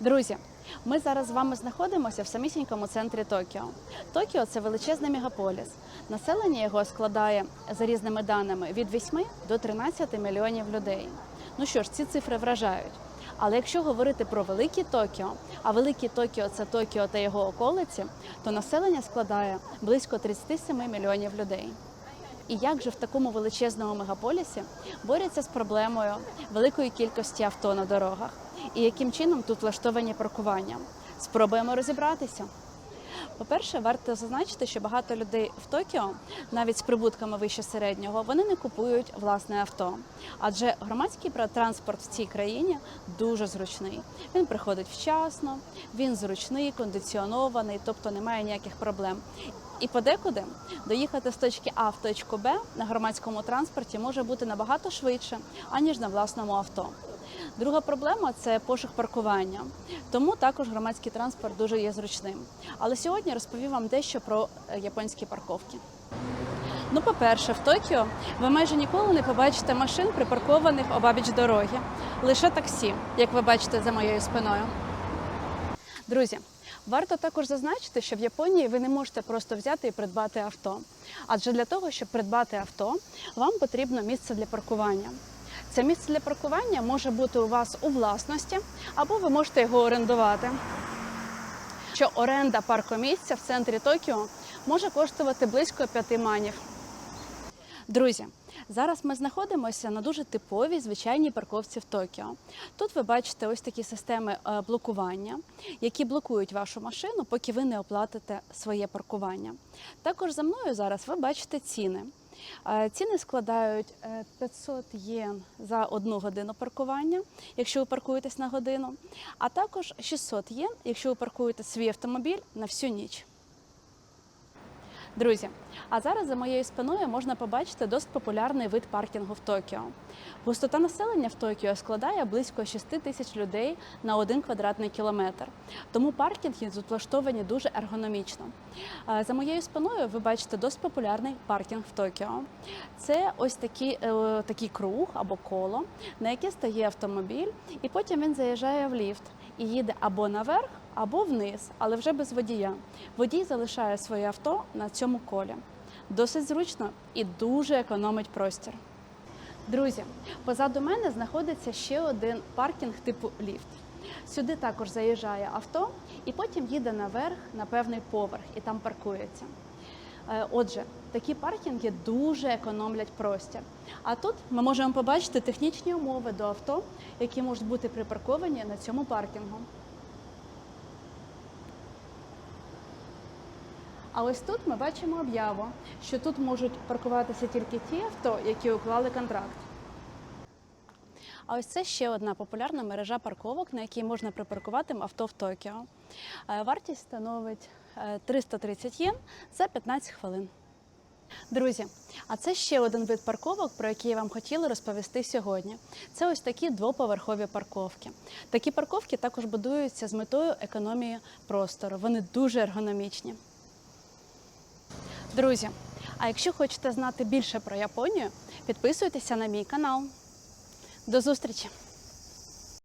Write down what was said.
Друзі, ми зараз з вами знаходимося в самісінькому центрі Токіо. Токіо це величезний мегаполіс. Населення його складає за різними даними від 8 до 13 мільйонів людей. Ну що ж, ці цифри вражають. Але якщо говорити про великі Токіо, а великі Токіо це Токіо та його околиці, то населення складає близько 37 мільйонів людей. І як же в такому величезному мегаполісі борються з проблемою великої кількості авто на дорогах? І яким чином тут влаштовані паркування? Спробуємо розібратися. По-перше, варто зазначити, що багато людей в Токіо, навіть з прибутками вище середнього, вони не купують власне авто. Адже громадський транспорт в цій країні дуже зручний. Він приходить вчасно, він зручний, кондиціонований, тобто немає ніяких проблем. І подекуди доїхати з точки А в точку Б на громадському транспорті може бути набагато швидше, аніж на власному авто. Друга проблема це пошук паркування. Тому також громадський транспорт дуже є зручним. Але сьогодні розповім вам дещо про е, японські парковки. Ну, по-перше, в Токіо ви майже ніколи не побачите машин, припаркованих обабіч дороги. Лише таксі, як ви бачите за моєю спиною. Друзі, варто також зазначити, що в Японії ви не можете просто взяти і придбати авто. Адже для того, щоб придбати авто, вам потрібно місце для паркування. Це місце для паркування може бути у вас у власності, або ви можете його орендувати. Що оренда паркомісця в центрі Токіо може коштувати близько 5 манів. Друзі, зараз ми знаходимося на дуже типовій звичайній парковці в Токіо. Тут ви бачите ось такі системи е, блокування, які блокують вашу машину, поки ви не оплатите своє паркування. Також за мною зараз ви бачите ціни. Е, Ціни складають е, 500 єн за одну годину паркування, якщо ви паркуєтесь на годину, а також 600 єн, якщо ви паркуєте свій автомобіль на всю ніч. Друзі, а зараз за моєю спиною можна побачити досить популярний вид паркінгу в Токіо. Густота населення в Токіо складає близько 6 тисяч людей на один квадратний кілометр. Тому паркінги влаштовані дуже ергономічно. За моєю спиною ви бачите досить популярний паркінг в Токіо. Це ось такий, е, такий круг або коло, на яке стає автомобіль, і потім він заїжджає в ліфт і їде або наверх, або вниз, але вже без водія. Водій залишає своє авто на цьому колі. Досить зручно і дуже економить простір. Друзі, позаду мене знаходиться ще один паркінг типу ліфт. Сюди також заїжджає авто і потім їде наверх на певний поверх і там паркується. Е, Отже, такі паркінги дуже економлять простір. А тут ми можемо побачити технічні умови до авто, які можуть бути припарковані на цьому паркінгу. А ось тут ми бачимо об'яву, що тут можуть паркуватися тільки ті авто, які уклали контракт. А ось це ще одна популярна мережа парковок, на якій можна припаркувати авто в Токіо. Е, Вартість становить е, 330 єн за 15 хвилин. Друзі, а це ще один вид парковок, про який я вам хотіла розповісти сьогодні. Це ось такі двоповерхові парковки. Такі парковки також будуються з метою економії простору. Вони дуже ергономічні. Друзі, а якщо хочете знати більше про Японію, підписуйтеся на мій канал. До зустрічі!